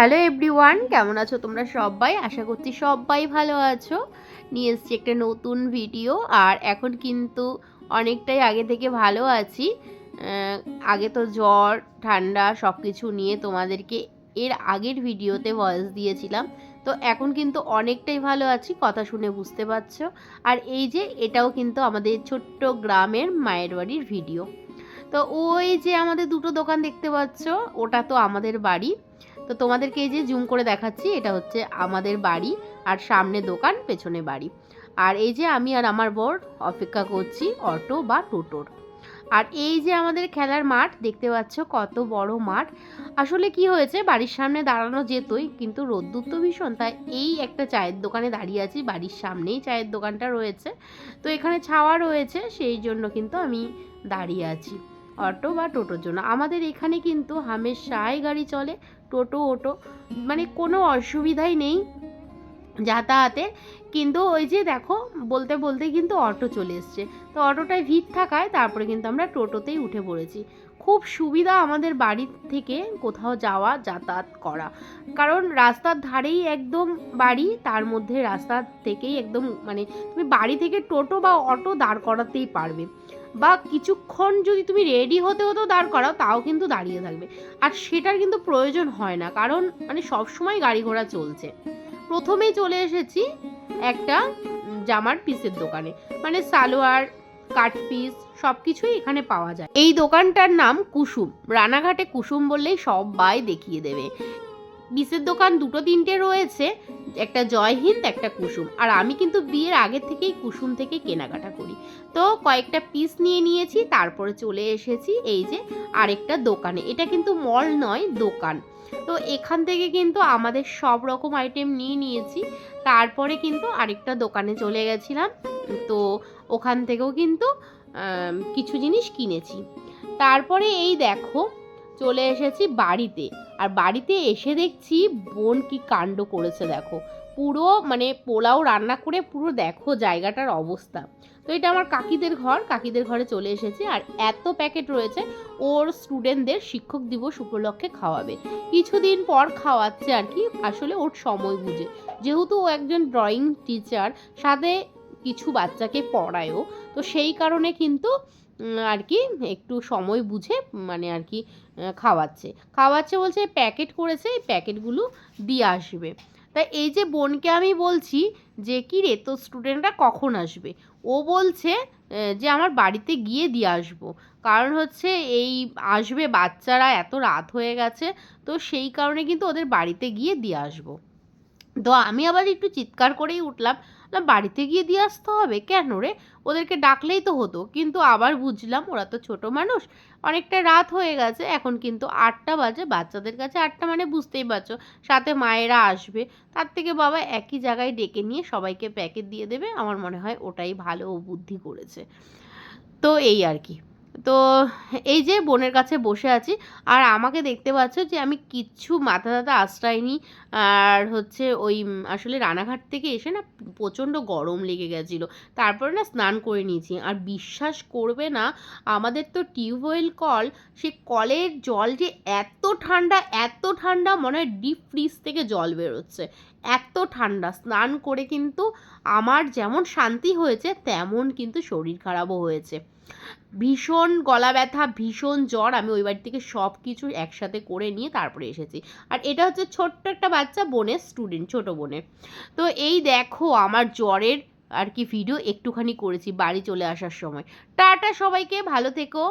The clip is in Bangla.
হ্যালো এভরিওয়ান, কেমন আছো তোমরা সবাই? আশা করছি সবাই ভালো আছো। নিয়ে এসছি একটা নতুন ভিডিও আর এখন কিন্তু অনেকটাই আগে থেকে ভালো আছি। আগে তো জ্বর, ঠান্ডা সব কিছু নিয়ে তোমাদেরকে এর আগের ভিডিওতে ভয়েস দিয়েছিলাম। তো এখন কিন্তু অনেকটাই ভালো আছি, কথা শুনে বুঝতে পারছ। আর এই যে এটাও কিন্তু আমাদের ছোট্ট গ্রামের মায়ের বাড়ির ভিডিও। তো ওই যে আমাদের দুটো দোকান দেখতে পাচ্ছ, ওটা তো আমাদের বাড়ি। তো তোমাদেরকে এই যে জুম করে দেখাচ্ছি, এটা হচ্ছে আমাদের বাড়ি আর সামনে দোকান, পেছনে বাড়ি। আর এই যে আমি আর আমার বর অপেক্ষা করছি অটো বা টোটোর। আর এই যে আমাদের খেলার মাঠ, দেখতে পাচ্ছ কত বড় মাঠ। আসলে কি হয়েছে, বাড়ির সামনে দাঁড়ানো যেতই, কিন্তু রোদ্দুর তো ভীষণ, তাই এই একটা চায়ের দোকানে দাঁড়িয়ে আছি, বাড়ির সামনেই চায়ের দোকানটা রয়েছে। তো এখানে ছাওয়া রয়েছে, সেই জন্য কিন্তু আমি দাঁড়িয়ে আছি। অটো বা টোটোর জন্য। আমাদের এখানে কিন্তু হামেশাই গাড়ি চলে, টোটো ওটো মানে কোনো অসুবিধাই নেই যাতায়াতে কিন্তু ওই যে দেখো, বলতে বলতে কিন্তু অটো চলে এসছে। তো অটোটায় ভিড় থাকায় তারপরে কিন্তু আমরা টোটোতেই উঠে পড়েছি। খুব সুবিধা আমাদের বাড়ি থেকে কোথাও যাওয়া, যাতায়াত করা। কারণ রাস্তার ধারেই একদম বাড়ি, তার মধ্যে রাস্তার থেকেই একদম মানে তুমি বাড়ি থেকে টোটো বা অটো দাঁড় করাতেই পারবে। বা কিছুক্ষণ যদি তুমি রেডি হতে হতেও দাঁড় করাও, তাও কিন্তু দাঁড়িয়ে থাকবে। আর সেটার কিন্তু প্রয়োজন হয় না, কারণ মানে সবসময় গাড়ি ঘোড়া চলছে। প্রথমেই চলে এসেছি একটা জামার পিসের দোকানে। মানে সালোয়ার কাট পিস সব কিছুই এখানে পাওয়া যায়। এই দোকানটার নাম কুসুম। রানাঘাটে কুসুম বললেই সবাই দেখিয়ে দেবে। পিসের দোকান দুটো তিনটে রয়েছে, একটা জয়হিন্দ একটা কুসুম। আর আমি কিন্তু বিয়ের আগে থেকেই কুসুম থেকে কেনাকাটা করি। তো কয়েকটা পিস নিয়ে নিয়েছি, তারপরে চলে এসেছি এই যে আরেকটা দোকানে। এটা কিন্তু মল নয়, দোকান। তো এখান থেকে কিন্তু আমাদের সব রকম আইটেম নিয়ে নিয়েছি। তারপরে কিন্তু আরেকটা দোকানে চলে গেছিলাম। তো ওখান থেকেও কিন্তু কিছু জিনিস কিনেছি। তারপরে এই দেখো চলে এসেছি বাড়িতে। আর বাড়িতে এসে দেখছি বোন কি কাণ্ড করেছে দেখো। পুরো মানে পোলাও রান্না করে পুরো দেখো জায়গাটার অবস্থা। তো এটা আমার কাকিদের ঘর, কাকিদের ঘরে চলে এসেছি। আর এত প্যাকেট রয়েছে, ওর স্টুডেন্টদের শিক্ষক দিবস উপলক্ষে খাওয়াবে। কিছুদিন পর খাওয়াচ্ছে আর কি, আসলে ওর সময় বুঝে। যেহেতু ও একজন ড্রয়িং টিচার, সাথে কিছু বাচ্চাকে পড়ায়ও। তো সেই কারণে কিন্তু আর কি একটু সময় বুঝে মানে আর কি খাওয়াচ্ছে। খাওয়াচ্ছে বলছে, প্যাকেট করেছে, এই প্যাকেটগুলো দিয়ে আসবে। তা এই যে বোনকে আমি বলছি যে, কি রে তো স্টুডেন্টরা কখন আসবে? ও বলছে যে, আমার বাড়িতে গিয়ে দিয়ে আসব। কারণ হচ্ছে, এই আসবে বাচ্চারা, এত রাত হয়ে গেছে, তো সেই কারণে কিন্তু ওদের বাড়িতে গিয়ে দিয়ে আসব। তো আমি আবার একটু চিৎকার করেই উঠলাম না, বাড়িতে গিয়ে দিয়ে আসতে হবে? কেন রে? ওদেরকে ডাকলেই তো হতো। কিন্তু আবার বুঝলাম, ওরা তো ছোট মানুষ। অনেকটা রাত হয়ে গেছে। এখন কিন্তু আটটা বাজে। বাচ্চাদের কাছে আটটা মানে বুঝতেই পারছ। সাথে মায়েরা আসবে। তার থেকে বাবা একই জায়গায় ডেকে নিয়ে সবাইকে প্যাকেট দিয়ে দেবে। আমার মনে হয় ওটাই ভালো বুদ্ধি করেছে। তো এই আর কি। তো এই যে বোনের কাছে বসে আছি, আর আমাকে দেখতে পাচ্ছ যে আমি কিচ্ছু মাথা টাথা আশ্রয়নি। আর হচ্ছে ওই আসলে রানাঘাট থেকে এসে না প্রচণ্ড গরম লেগে গেছিল। তারপরে না স্নান করে নিয়েছি। আর বিশ্বাস করবে না, আমাদের তো টিউবওয়েল কল, সে কলের জল যে এত ঠান্ডা এত ঠান্ডা মনে হয় ডিপ ফ্রিজ থেকে জল বেরোচ্ছে। এত ঠান্ডা, স্নান করে কিন্তু আমার যেমন শান্তি হয়েছে, তেমন কিন্তু শরীর খারাপও হয়েছে। ভীষণ গলা ব্যথা, ভীষণ জ্বর, আমি ওই বাড়ি থেকে সব কিছু একসাথে করে নিয়ে তারপরে এসেছি। আর এটা হচ্ছে ছোট্ট একটা বাচ্চা বোনের স্টুডেন্ট ছোট বোনের। তো এই দেখো আমার জ্বরের আর কি ভিডিও একটুখানি করেছি বাড়ি চলে আসার সময়। টাটা সবাইকে, ভালো থেকো।